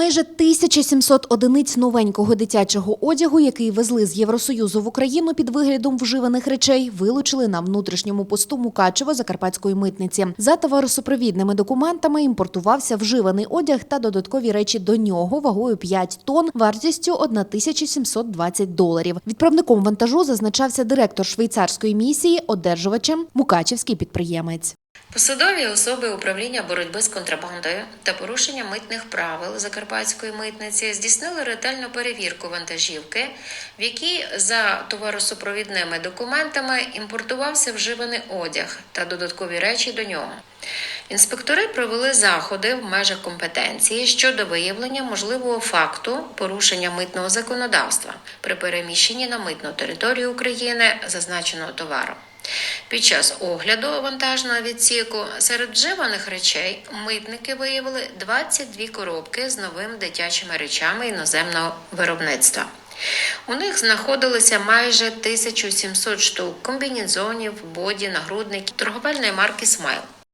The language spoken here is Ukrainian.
Майже 1700 одиниць новенького дитячого одягу, який везли з Євросоюзу в Україну під виглядом вживаних речей, вилучили на внутрішньому посту Мукачево Закарпатської митниці. За товаросупровідними документами імпортувався вживаний одяг та додаткові речі до нього вагою 5 тонн, вартістю 1720 доларів. Відправником вантажу зазначався директор швейцарської місії, одержувачем Мукачевський підприємець. Посадові особи управління боротьби з контрабандою та порушення митних правил Закарпатської митниці здійснили ретельну перевірку вантажівки, в якій за товаросупровідними документами імпортувався вживаний одяг та додаткові речі до нього. Інспектори провели заходи в межах компетенції щодо виявлення можливого факту порушення митного законодавства при переміщенні на митну територію України зазначеного товару. Під час огляду вантажного відсіку серед вживаних речей митники виявили 22 коробки з новими дитячими речами іноземного виробництва. У них знаходилися майже 1700 штук комбінезонів, боді, нагрудників торговельної марки Смайл.